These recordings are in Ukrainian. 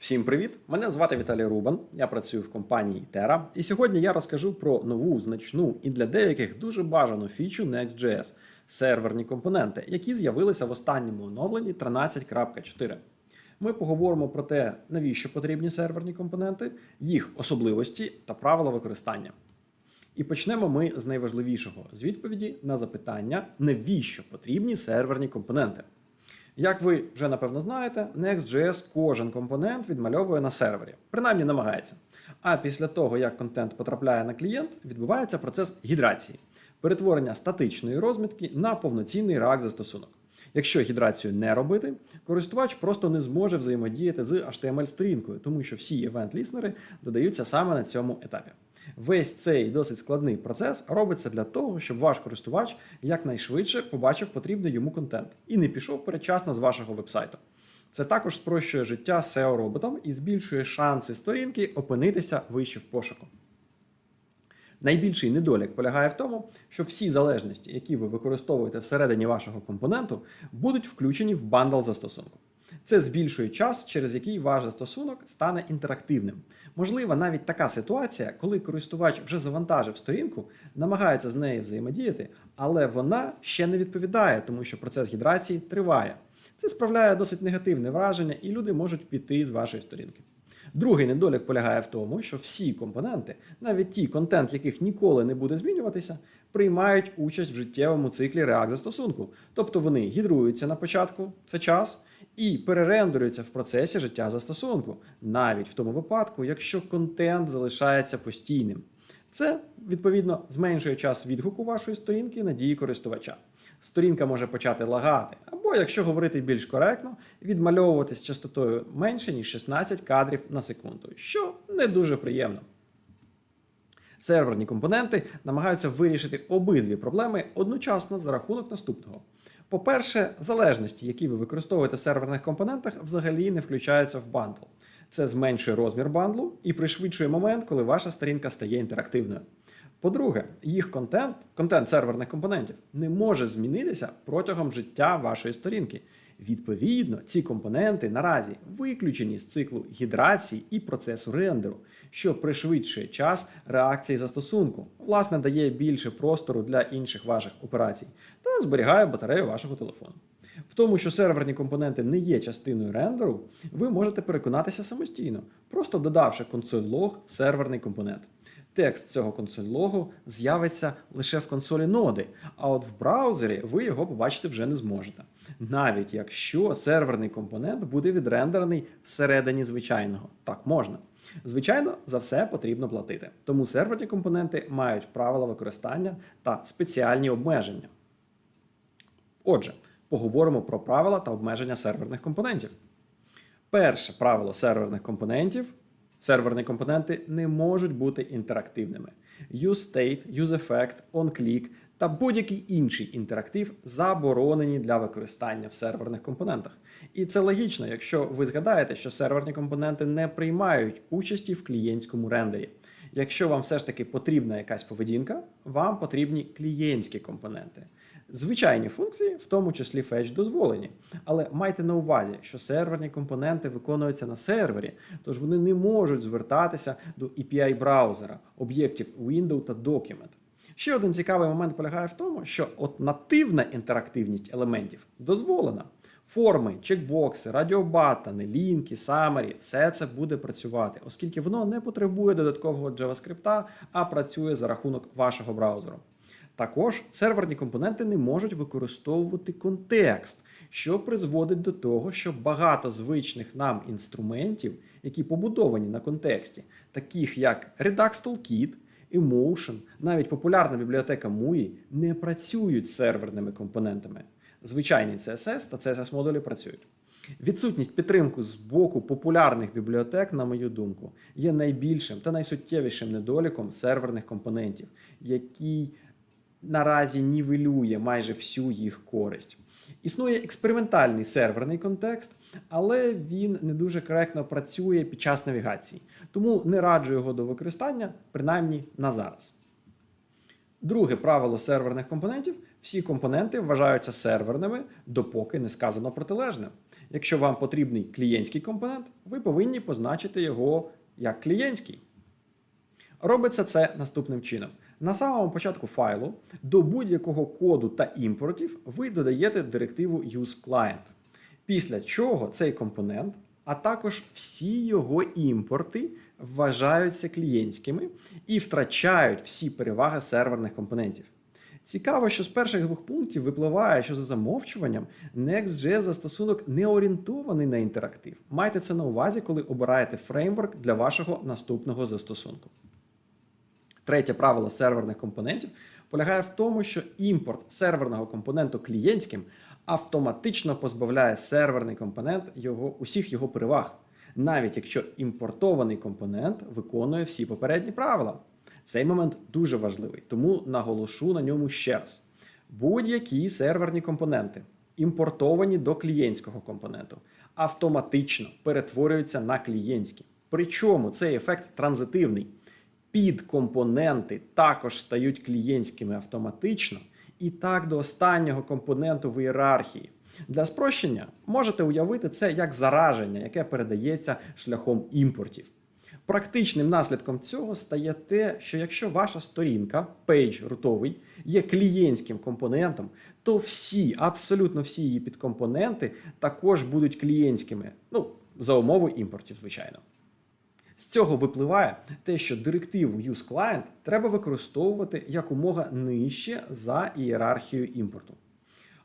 Всім привіт! Мене звати Віталій Рубан. Я працюю в компанії Terra. І сьогодні я розкажу про нову значну і для деяких дуже бажану фічу Next.js – серверні компоненти, які з'явилися в останньому оновленні 13.4. Ми поговоримо про те, навіщо потрібні серверні компоненти, їх особливості та правила використання. І почнемо ми з найважливішого з відповіді на запитання, навіщо потрібні серверні компоненти. Як ви вже напевно знаєте, Next.js кожен компонент відмальовує на сервері, принаймні намагається. А після того, як контент потрапляє на клієнт, відбувається процес гідрації, перетворення статичної розмітки на повноцінний React застосунок. Якщо гідрацію не робити, користувач просто не зможе взаємодіяти з HTML-сторінкою, тому що всі івент-ліснери додаються саме на цьому етапі. Весь цей досить складний процес робиться для того, щоб ваш користувач якнайшвидше побачив потрібний йому контент і не пішов передчасно з вашого вебсайту. Це також спрощує життя SEO-роботам і збільшує шанси сторінки опинитися вище в пошуку. Найбільший недолік полягає в тому, що всі залежності, які ви використовуєте всередині вашого компоненту, будуть включені в бандл застосунку. Це збільшує час, через який ваш застосунок стане інтерактивним. Можлива навіть така ситуація, коли користувач вже завантажив сторінку, намагається з нею взаємодіяти, але вона ще не відповідає, тому що процес гідрації триває. Це справляє досить негативне враження, і люди можуть піти з вашої сторінки. Другий недолік полягає в тому, що всі компоненти, навіть ті контент, яких ніколи не буде змінюватися, приймають участь в життєвому циклі React застосунку. Тобто вони гідруються на початку, це час, і перерендерюються в процесі життя застосунку, навіть в тому випадку, якщо контент залишається постійним. Це відповідно зменшує час відгуку вашої сторінки на дії користувача. Сторінка може почати лагати, або, якщо говорити більш коректно, відмальовувати з частотою менше ніж 16 кадрів на секунду, що не дуже приємно. Серверні компоненти намагаються вирішити обидві проблеми одночасно за рахунок наступного. По-перше, залежності, які ви використовуєте в серверних компонентах, взагалі не включаються в бандл. Це зменшує розмір бандлу і пришвидшує момент, коли ваша сторінка стає інтерактивною. По-друге, їх контент, контент серверних компонентів, не може змінитися протягом життя вашої сторінки. Відповідно, ці компоненти наразі виключені з циклу гідрації і процесу рендеру, що пришвидшує час реакції застосунку, власне, дає більше простору для інших ваших операцій та зберігає батарею вашого телефону. В тому, що серверні компоненти не є частиною рендеру, ви можете переконатися самостійно, просто додавши консоль лог в серверний компонент. Текст цього консоль логу з'явиться лише в консолі ноди, а от в браузері ви його побачити вже не зможете. Навіть якщо серверний компонент буде відрендерений всередині звичайного, так можна. Звичайно, за все потрібно платити. Тому серверні компоненти мають правила використання та спеціальні обмеження. Отже, поговоримо про правила та обмеження серверних компонентів. Перше правило серверних компонентів. Серверні компоненти не можуть бути інтерактивними. UseState, UseEffect, OnClick та будь-який інший інтерактив заборонені для використання в серверних компонентах. І це логічно, якщо ви згадаєте, що серверні компоненти не приймають участі в клієнтському рендері. Якщо вам все ж таки потрібна якась поведінка, вам потрібні клієнтські компоненти. Звичайні функції, в тому числі fetch, дозволені. Але майте на увазі, що серверні компоненти виконуються на сервері, тож вони не можуть звертатися до API браузера, об'єктів Window та Document. Ще один цікавий момент полягає в тому, що от нативна інтерактивність елементів дозволена. Форми, чекбокси, радіобаттани, лінки, самері все це буде працювати, оскільки воно не потребує додаткового JavaScript, а працює за рахунок вашого браузеру. Також серверні компоненти не можуть використовувати контекст, що призводить до того, що багато звичних нам інструментів, які побудовані на контексті, таких як Redux Toolkit, Emotion, навіть популярна бібліотека MUI, не працюють з серверними компонентами. Звичайні CSS та CSS модулі працюють. Відсутність підтримки з боку популярних бібліотек, на мою думку, є найбільшим та найсуттєвішим недоліком серверних компонентів, який наразі нівелює майже всю їх користь. Існує експериментальний серверний контекст, але він не дуже коректно працює під час навігації, тому не раджу його до використання, принаймні на зараз. Друге правило серверних компонентів: всі компоненти вважаються серверними, допоки не сказано протилежне. Якщо вам потрібний клієнтський компонент, ви повинні позначити його як клієнтський. Робиться це наступним чином. На самому початку файлу до будь-якого коду та імпортів ви додаєте директиву useClient. Після чого цей компонент, а також всі його імпорти вважаються клієнтськими і втрачають всі переваги серверних компонентів. Цікаво, що з перших двох пунктів випливає, що за замовчуванням Next.js застосунок не орієнтований на інтерактив. Майте це на увазі, коли обираєте фреймворк для вашого наступного застосунку. Третє правило серверних компонентів полягає в тому, що імпорт серверного компоненту клієнтським автоматично позбавляє серверний компонент його, усіх його переваг, навіть якщо імпортований компонент виконує всі попередні правила. Цей момент дуже важливий, тому наголошу на ньому ще раз. Будь-які серверні компоненти, імпортовані до клієнтського компоненту, автоматично перетворюються на клієнтські. Причому цей ефект транзитивний. Підкомпоненти також стають клієнтськими автоматично, і так до останнього компоненту в ієрархії. Для спрощення можете уявити це як зараження, яке передається шляхом імпортів. Практичним наслідком цього стає те, що якщо ваша сторінка, пейдж рутовий, є клієнтським компонентом, то всі, абсолютно всі її підкомпоненти також будуть клієнтськими. Ну, за умови імпортів, звичайно. З цього випливає те, що директиву useClient треба використовувати якомога нижче за ієрархією імпорту.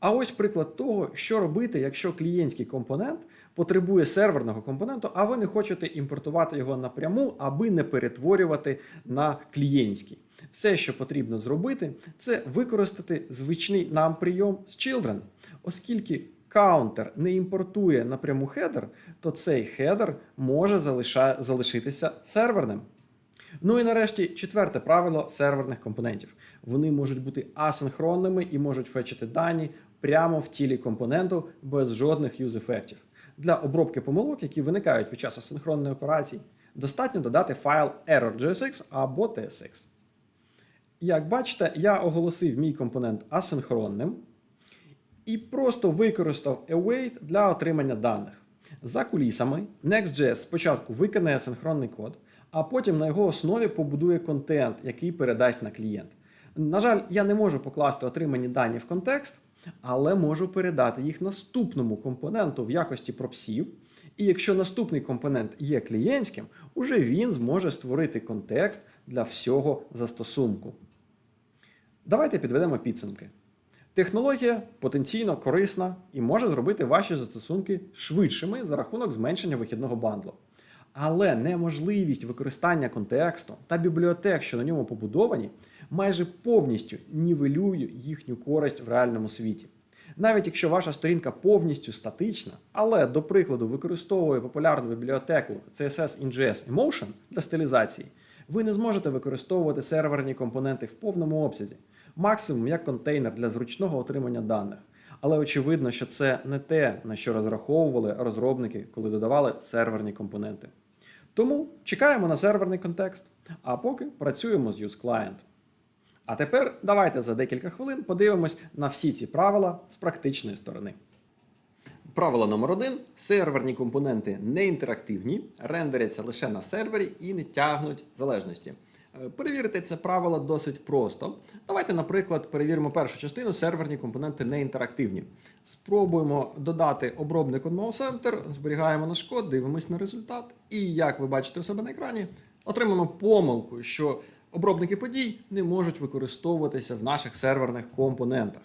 А ось приклад того, що робити, якщо клієнтський компонент потребує серверного компоненту, а ви не хочете імпортувати його напряму, аби не перетворювати на клієнтський. Все, що потрібно зробити, це використати звичний нам прийом з children, оскільки каунтер не імпортує напряму хедер, то цей хедер може залишитися серверним. Ну і нарешті четверте правило серверних компонентів. Вони можуть бути асинхронними і можуть фетчити дані прямо в тілі компоненту без жодних юз-ефектів. Для обробки помилок, які виникають під час асинхронної операції, достатньо додати файл error.jsx або tsx. Як бачите, я оголосив мій компонент асинхронним і просто використав await для отримання даних. За кулісами, Next.js спочатку виконає синхронний код, а потім на його основі побудує контент, який передасть на клієнт. На жаль, я не можу покласти отримані дані в контекст, але можу передати їх наступному компоненту в якості пропсів. І якщо наступний компонент є клієнтським, уже він зможе створити контекст для всього застосунку. Давайте підведемо підсумки. Технологія потенційно корисна і може зробити ваші застосунки швидшими за рахунок зменшення вихідного бандлу. Але неможливість використання контексту та бібліотек, що на ньому побудовані, майже повністю нівелює їхню користь в реальному світі. Навіть якщо ваша сторінка повністю статична, але, до прикладу, використовує популярну бібліотеку CSS InJS Emotion для стилізації, ви не зможете використовувати серверні компоненти в повному обсязі, максимум як контейнер для зручного отримання даних. Але очевидно, що це не те, на що розраховували розробники, коли додавали серверні компоненти. Тому чекаємо на серверний контекст, а поки працюємо з useClient. А тепер давайте за декілька хвилин подивимось на всі ці правила з практичної сторони. Правило номер один: серверні компоненти не інтерактивні, рендеряться лише на сервері і не тягнуть залежності. Е, Перевірити це правило досить просто. Давайте, наприклад, перевіримо першу частину: серверні компоненти не інтерактивні. Спробуємо додати обробник on Center, зберігаємо наш код, дивимось на результат. І як ви бачите у себе на екрані, отримаємо помилку, що обробники подій не можуть використовуватися в наших серверних компонентах.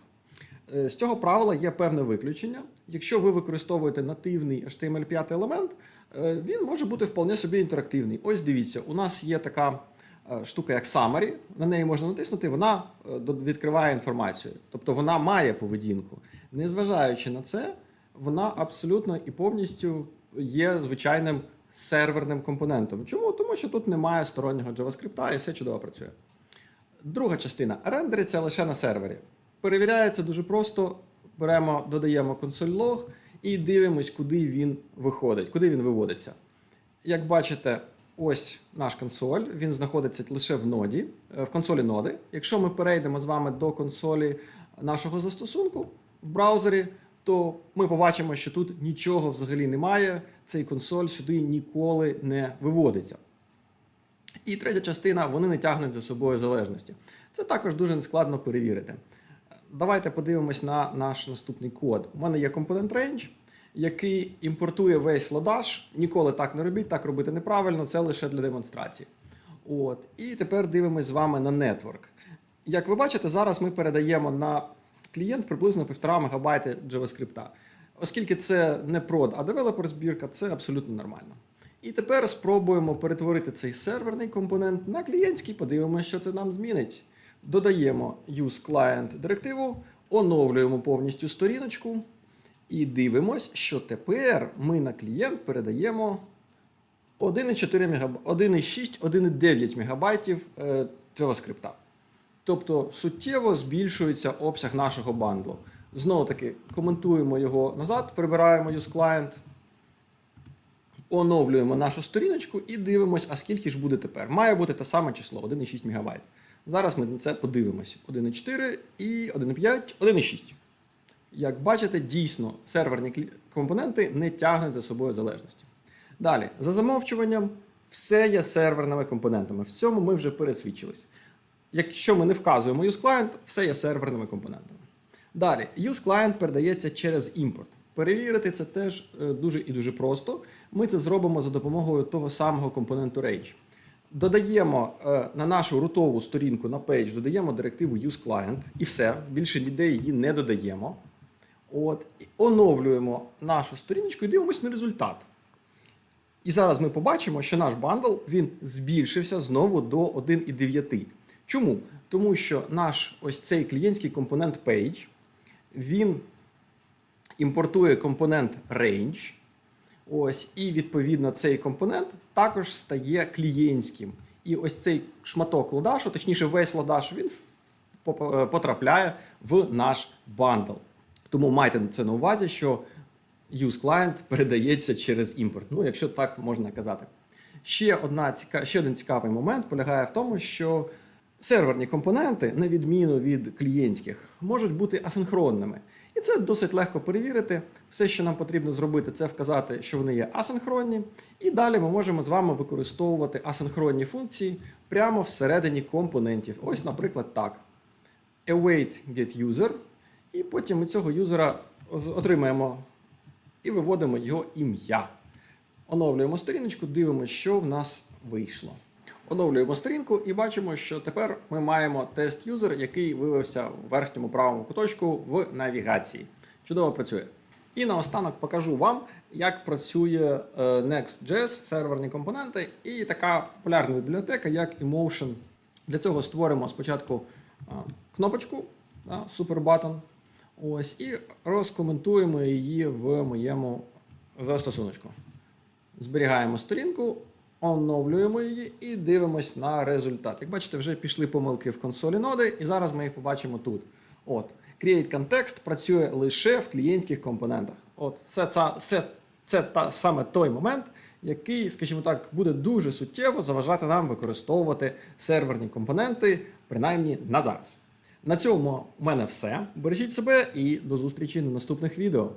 Е, З цього правила є певне виключення. Якщо ви використовуєте нативний HTML5 елемент, е, він може бути вполне собі інтерактивний. Ось дивіться, у нас є така штука, як Summary, на неї можна натиснути, вона е, відкриває інформацію. Тобто вона має поведінку. Незважаючи на це, вона абсолютно і повністю є звичайним серверним компонентом. Чому? Тому що тут немає стороннього JavaScript і все чудово працює. Друга частина рендериться лише на сервері. Перевіряється дуже просто. Беремо, додаємо консоль лог і дивимось, куди він виходить, куди він виводиться. Як бачите, ось наш консоль, він знаходиться лише в ноді, е, в консолі ноди. Якщо ми перейдемо з вами до консолі нашого застосунку в браузері, то ми побачимо, що тут нічого взагалі немає. Цей консоль сюди ніколи не виводиться. І третя частина вони не тягнуть за собою залежності. Це також дуже складно перевірити. Давайте подивимось на наш наступний код. У мене є компонент range, який імпортує весь лодаш. Ніколи так не робіть, так робити неправильно, це лише для демонстрації. От. І тепер дивимось з вами на network. Як ви бачите, зараз ми передаємо на клієнт приблизно 1,5 МБ JavaScript. Оскільки це не прод, а девелопер збірка, це абсолютно нормально. І тепер спробуємо перетворити цей серверний компонент на клієнтський, подивимося, що це нам змінить. Додаємо use client директиву, оновлюємо повністю сторіночку і дивимось, що тепер ми на клієнт передаємо 1,4 МБ, 1,6, 1,9 МБ е, JavaScript. Тобто суттєво збільшується обсяг нашого бандлу. Знову таки, коментуємо його назад, прибираємо use client, оновлюємо нашу сторіночку і дивимось, а скільки ж буде тепер. Має бути те саме число 1,6 МБ. Зараз ми на це подивимось. 1,4 і 1,5, 1,6. Як бачите, дійсно серверні компоненти не тягнуть за собою залежності. Далі, за замовчуванням, все є серверними компонентами. В цьому ми вже пересвідчились. Якщо ми не вказуємо use client, все є серверними компонентами. Далі, use client передається через імпорт. Перевірити це теж е, дуже і дуже просто. Ми це зробимо за допомогою того самого компоненту range. Додаємо е, на нашу рутову сторінку на page, додаємо директиву use client і все. Більше ніде її не додаємо. От, оновлюємо нашу сторіночку і дивимося на результат. І зараз ми побачимо, що наш бандл він збільшився знову до 1,9. Чому? Тому що наш ось цей клієнтський компонент page, він імпортує компонент range. Ось, і відповідно цей компонент також стає клієнтським. І ось цей шматок лодашу, точніше, весь лодаш, він е, потрапляє в наш бандл. Тому майте це на увазі, що use client передається через імпорт. Ну, якщо так можна казати. Ще, одна. Ще один цікавий момент полягає в тому, що серверні компоненти, на відміну від клієнтських, можуть бути асинхронними. І це досить легко перевірити. Все, що нам потрібно зробити, це вказати, що вони є асинхронні. І далі ми можемо з вами використовувати асинхронні функції прямо всередині компонентів. Ось, наприклад, так. await get user, і потім ми цього юзера отримаємо і виводимо його ім'я. Оновлюємо сторіночку, дивимося, що в нас вийшло. Оновлюємо сторінку і бачимо, що тепер ми маємо тест юзер, який виявився в верхньому правому куточку в навігації. Чудово працює. І наостанок покажу вам, як працює е, Next.js, серверні компоненти, і така популярна бібліотека, як Emotion. Для цього створимо спочатку кнопочку да, Super Button, ось, і розкоментуємо її в моєму застосуночку. Зберігаємо сторінку, оновлюємо її і дивимось на результат. Як бачите, вже пішли помилки в консолі ноди, і зараз ми їх побачимо тут. От, Create Context працює лише в клієнтських компонентах. От, це, це, це, це та, саме той момент, який, скажімо так, буде дуже суттєво заважати нам використовувати серверні компоненти, принаймні на зараз. На цьому у мене все. Бережіть себе і до зустрічі на наступних відео.